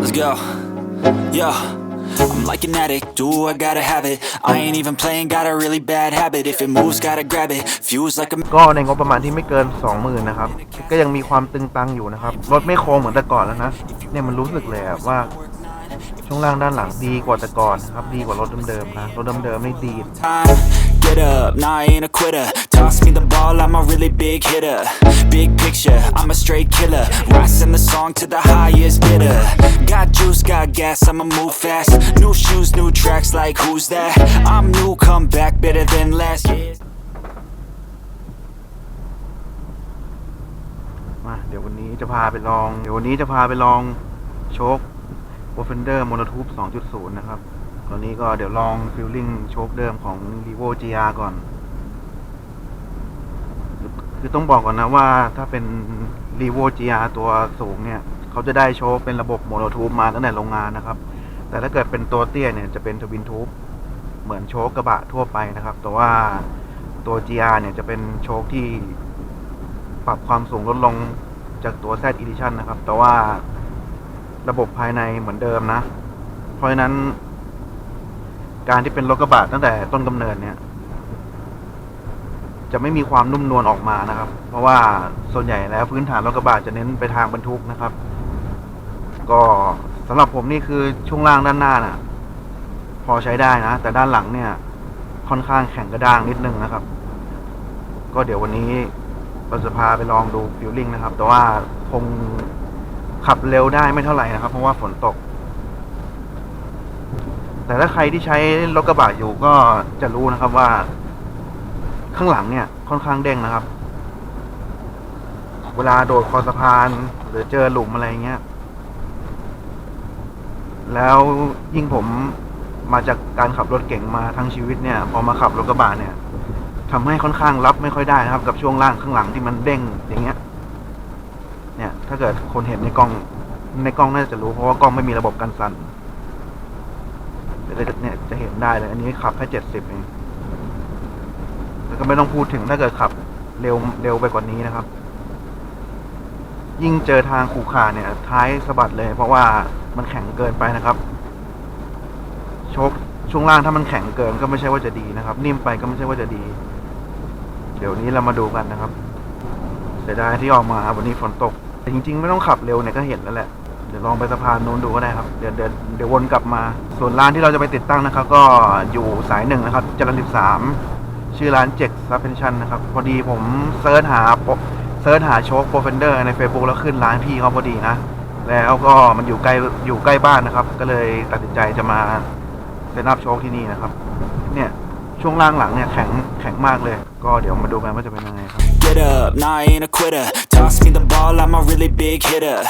Let's go. Yo. I'm like an addict, do I gotta have it I ain't even playing, got a really bad habit If it moves, gotta grab it, fuse like a ก็ในงบประมาณที่ไม่เกิน 20,000นะครับ ก็ยังมีความตึงตังอยู่นะครับ รถไม่โค้งเหมือนแต่ก่อนแล้วนะ เนี่ยมันรู้สึกเลยอะว่า ช่วงล่างด้านหลังดีกว่าแต่ก่อนนะครับ ดีกว่ารถเดิมๆนะ รถเดิมๆไม่ดี ด time. Get up, nah, I ain't a quitter. Toss me the ball, I'm a really big hitter. Big picture, I'm a straight killer. Rising the song to the highest bidder. Got juice, got gas, I'ma move fast. New shoes, new tracks, like who's that? I'm new, come back better than last year. มาเดี๋ยววันนี้จะพาไปลอง เดี๋ยววันนี้จะพาไปลองโชค p r o f e n d e r Monotube 2.0 นะครับ ตอนนี้ก็เดี๋ยวลองฟิลลิ่งโชคเดิมของ r e v o GR ก่อน คือต้องบอกก่อนนะว่าถ้าเป็น r e v o GR ตัวสูงเนี่ย เขาจะได้โชคเป็นระบบ Monotube มาตั้งแต่โรงงานนะครับ แต่ถ้าเกิดเป็นตัวเตี้ยเนี่ยจะเป็นทวินทูบเหมือนโชคกระบะทั่วไปนะครับ แต่ว่าตัว GR เนี่ยจะเป็นโชคที่ปรับความสูงลดลงจากตัว Z Edition นะครับ แต่ว่าระบบภายในเหมือนเดิมนะ เพราะฉะนั้น การที่เป็นรถกระบะตั้งแต่ต้นกำเนิดเนี่ย จะไม่มีความนุ่มนวลออกมานะครับ เพราะว่าส่วนใหญ่แล้วพื้นฐานรถกระบะจะเน้นไปทางบรรทุกนะครับ ก็สำหรับผมนี่คือช่วงล่างด้านหน้าน่ะ พอใช้ได้นะ แต่ด้านหลังเนี่ย ค่อนข้างแข็งกระด้างนิดนึงนะครับ ก็เดี๋ยววันนี้เราจะพาไปลองดูฟิลลิ่งนะครับ แต่ว่าคงขับเร็วได้ไม่เท่าไหร่นะครับ เพราะว่าฝนตก แต่ถ้าใครที่ใช้รถกระบะอยู่ก็จะรู้นะครับว่า ข้างหลังเนี่ย ค่อนข้างเด้งนะครับ เวลาโดดคอสะพาน หรือเจอหลุมอะไรเงี้ย แล้วยิ่งผมมาจากการขับรถเก่งมาทั้งชีวิตเนี่ย พอมาขับรถกระบะเนี่ยทำให้ค่อนข้างรับไม่ค่อยได้นะครับ กับช่วงล่างข้างหลังที่มันเด้งอย่างเงี้ย เนี่ย ถ้าเกิดคนเห็นในกล้องในกล้องน่าจะรู้เพราะว่ากล้องไม่มีระบบกันสั่น จะเนี่ยจะเห็นได้เลย อันนี้ขับแค่เจ็ดสิบเองแล้วก็ไม่ต้องพูดถึงถ้าเกิดขับ เร็วเร็วไปกว่านี้นะครับ ยิ่งเจอทางขู่ขาเนี่ย ท้ายสะบัดเลย เพราะว่ามันแข็งเกินไปนะครับโชคช่วงล่างถ้ามันแข็งเกินก็ไม่ใช่ว่าจะดีนะครับ นิ่มไปก็ไม่ใช่ว่าจะดี เดี๋ยวนี้เรามาดูกันนะครับ เสียดายที่ออกมาวันนี้ฝนตก แต่จริง ๆ ไม่ต้องขับเร็วเนี่ยก็เห็นแล้วแหละ เดี๋ยวลองไปสะพานโน้นดูก็ได้ครับ เดี๋ยวเดี๋ยวเดี๋ยววนกลับมา ส่วนร้านที่เราจะไปติดตั้งนะครับ ก็อยู่สายหนึ่งนะครับจรัญสิบสามชื่อร้านเจ็กซับเพนชั่นนะครับ พอดีผมเซิร์ชหาเซิร์ชหาโชคโปรเฟนเดอร์ใน Facebook แล้วขึ้นร้านพี่เขาพอดีนะ แล้วก็มันอยู่ใกล้อยู่ใกล้บ้านนะครับ ก็เลยตัดสินใจจะมาเซตอัพโชคที่นี่นะครับ เนี่ย ช่วงล่างหลังเนี่ยแข็งแข็งมากเลย ก็เดี๋ยวมาดูกันว่าจะเป็นยังไงครับ Get up, nah, I ain't a quitter. Toss me the ball, I'm a really big hitter.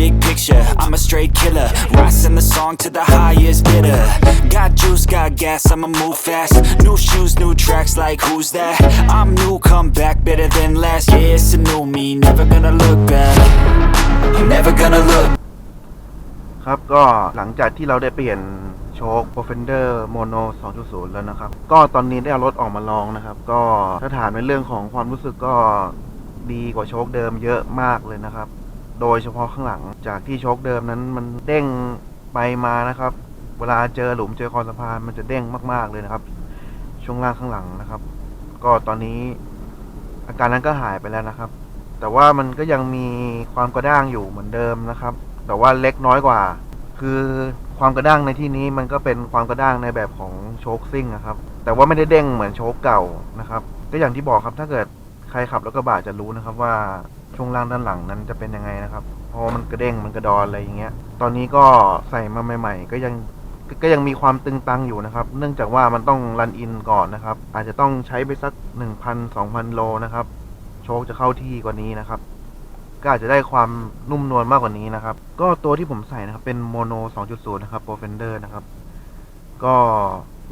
Big picture, I'm a straight killer. Rising the song to the highest bidder. Got juice, got gas, I'ma move fast. New shoes, new tracks, like who's that? I'm new, come back better than last. Yeah, it's a new me, never gonna look back. Never gonna look ครับก็หลังจากที่เราได้เปลี่ยน โชค Profender Mono 2.0 แล้วนะครับ ก็ตอนนี้ได้เอารถออกมาลองนะครับ ก็ถ้าถามในเรื่องของความรู้สึกก็ดีกว่าโชคเดิมเยอะมากเลยนะครับ โดยเฉพาะข้างหลังจากที่โชคเดิมนั้นมันเด้งไปมานะครับ เวลาเจอหลุมเจอคอสะพานมันจะเด้งมากๆเลยนะครับ ช่วงล่างข้างหลังนะครับ ก็ตอนนี้อาการนั้นก็หายไปแล้วนะครับ แต่ว่ามันก็ยังมีความกระด้างอยู่เหมือนเดิมนะครับ แต่ว่าเล็กน้อยกว่า คือ ความกระด้างในที่นี้มันก็เป็นความกระด้างในแบบของโชคซิ่งนะครับ แต่ว่าไม่ได้เด้งเหมือนโชคเก่านะครับ ก็อย่างที่บอกครับถ้าเกิดใครขับรถกระบะจะรู้นะครับว่าช่วงล่างด้านหลังนั้นจะเป็นยังไงนะครับ เพราะมันกระเด้งมันกระดอนอะไรอย่างเงี้ย ตอนนี้ก็ใส่มาใหม่ ๆ ก็ยังก็ยังมีความตึงตังอยู่นะครับ เนื่องจากว่ามันต้องรันอินก่อนนะครับ อาจจะต้องใช้ไปสัก 1,000-2,000 โลนะครับ โชคจะเข้าที่กว่านี้นะครับ ก็อาจจะได้ความนุ่มนวลมากกว่านี้นะครับ ก็ตัวที่ผมใส่นะครับ เป็นโมโน 2.0 นะครับ p r o f e n d e r นะครับ ก็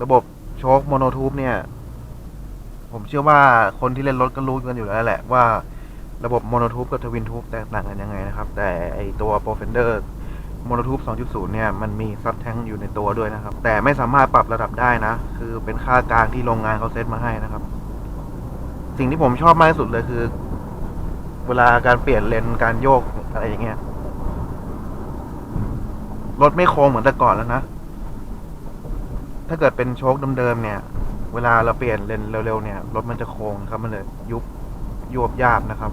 ระบบโชคโมโนทูบเนี่ย ผมเชื่อว่าคนที่เล่นรถก็รู้กันอยู่แล้วแหละว่าระบบโมโนทูบกับทวินทูบแตกต่างกันยังไงนะครับ แต่ไอตัว p r o f e n d e r โมโนทูบ2.0 เนี่ย มันมีซับแทงอยู่ในตัวด้วยนะครับ แต่ไม่สามารถปรับระดับได้นะ คือเป็นค่ากลางที่โรงงานเขาเซตมาให้นะครับ สิ่งที่ผมชอบมากที่สุดเลยคือ เวลาการเปลี่ยนเลนการโยกอะไรอย่างเงี้ย รถไม่โค้งเหมือนแต่ก่อนแล้วนะ ถ้าเกิดเป็นโชคเดิมๆเนี่ย เวลาเราเปลี่ยนเลนเร็วๆเนี่ย รถมันจะโค้งครับ มันเลยยุบยวบยาบนะครับ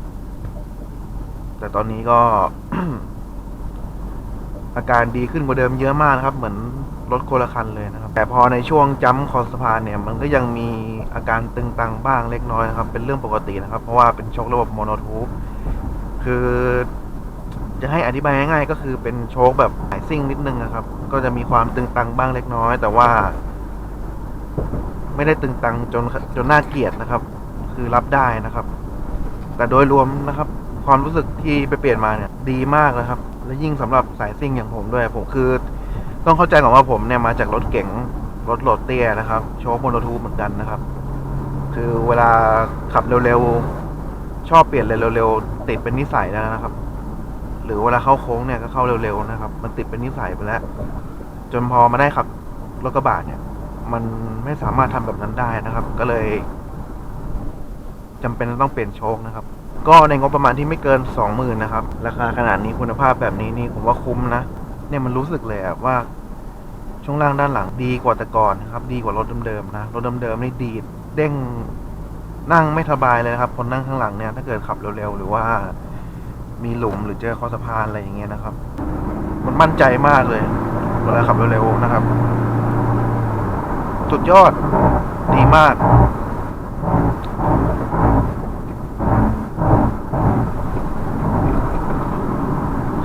แต่ตอนนี้ก็ อาการดีขึ้นกว่าเดิมเยอะมากนะครับ เหมือนรถคนละคันเลยนะครับ แต่พอในช่วงจัมป์คอสะพานเนี่ยมันก็ยังมีอาการตึงตังบ้างเล็กน้อยนะครับ เป็นเรื่องปกตินะครับ เพราะว่าเป็นโชคระบบโมโนทูปคือจะให้อธิบายง่ายๆ ก็คือเป็นโชคแบบสายซิ่งนิดนึงนะครับ ก็จะมีความตึงตังบ้างเล็กน้อย แต่ว่า ไม่ได้ตึงตังจนจนน่าเกลียดนะครับ คือรับได้นะครับ แต่โดยรวมนะครับ ความรู้สึกที่ไปเปลี่ยนมาเนี่ย ดีมากนะครับ และยิ่งสำหรับสายซิ่งอย่างผมด้วย ผมคือ ต้องเข้าใจก่อนว่าผมเนี่ยมาจากรถเก๋งรถโหลดเตี้ยนะครับโชว์โมโนทูปเหมือนกันนะครับ คือเวลาขับเร็วๆ ชอบเปลี่ยนเลนเร็วๆ ติดเป็นนิสัยแล้วนะครับ หรือเวลาเข้าโค้งเนี่ยก็เข้าเร็วๆนะครับ มันติดเป็นนิสัยไปแล้ว จนพอมาได้ขับรถกระบะเนี่ย มันไม่สามารถทำแบบนั้นได้นะครับ ก็เลยจำเป็นต้องเปลี่ยนโชคนะครับ ก็ในงบประมาณที่ไม่เกินสองหมื่นนะครับ ราคาขนาดนี้คุณภาพแบบนี้นี่ผมว่าคุ้มนะ เนี่ยมันรู้สึกเลยว่าช่วงล่างด้านหลังดีกว่าแต่ก่อนนะครับ ดีกว่ารถเดิมๆนะ รถเดิมๆนี่ดีดเด้งนั่งไม่สบายเลยนะครับ คนนั่งข้างหลังเนี่ยถ้าเกิดขับเร็วๆ หรือว่ามีหลุมหรือเจอคอสะพานอะไรอย่างเงี้ยนะครับ มันมั่นใจมากเลยเวลาขับเร็วๆนะครับ สุดยอดดีมาก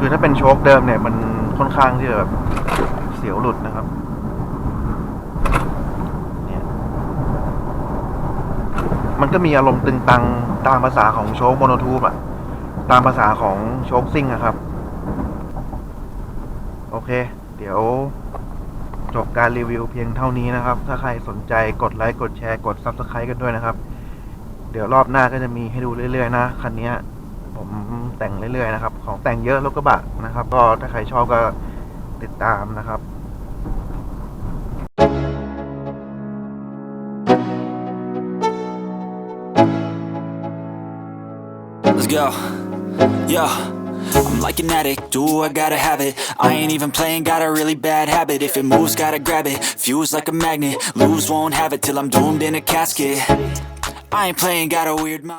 คือถ้าเป็นโชคเดิมเนี่ย มันค่อนข้างที่จะแบบเสียวหลุดนะครับเนี่ยมันก็มีอารมณ์ตึงตังตามภาษาของโชคโมโนทูปอะตามภาษาของโชคซิ่งอะครับ โอเค เดี๋ยวจบการรีวิวเพียงเท่านี้นะครับ ถ้าใครสนใจกดไลค์กดแชร์กด Subscribe กันด้วยนะครับ เดี๋ยวรอบหน้าก็จะมีให้ดูเรื่อยๆนะ คันนี้ ผมแต่งเรื่อยๆนะครับ ของแต่งเยอะรถกระบะนะครับ ก็ถ้าใครชอบก็ติดตามนะครับ Let's go. Yo. I'm like an addict, do I gotta have it I ain't even playing, got a really bad habit If it moves, gotta grab it, fuse like a magnet Lose, won't have it till I'm doomed in a casket I ain't playing, got a weird mind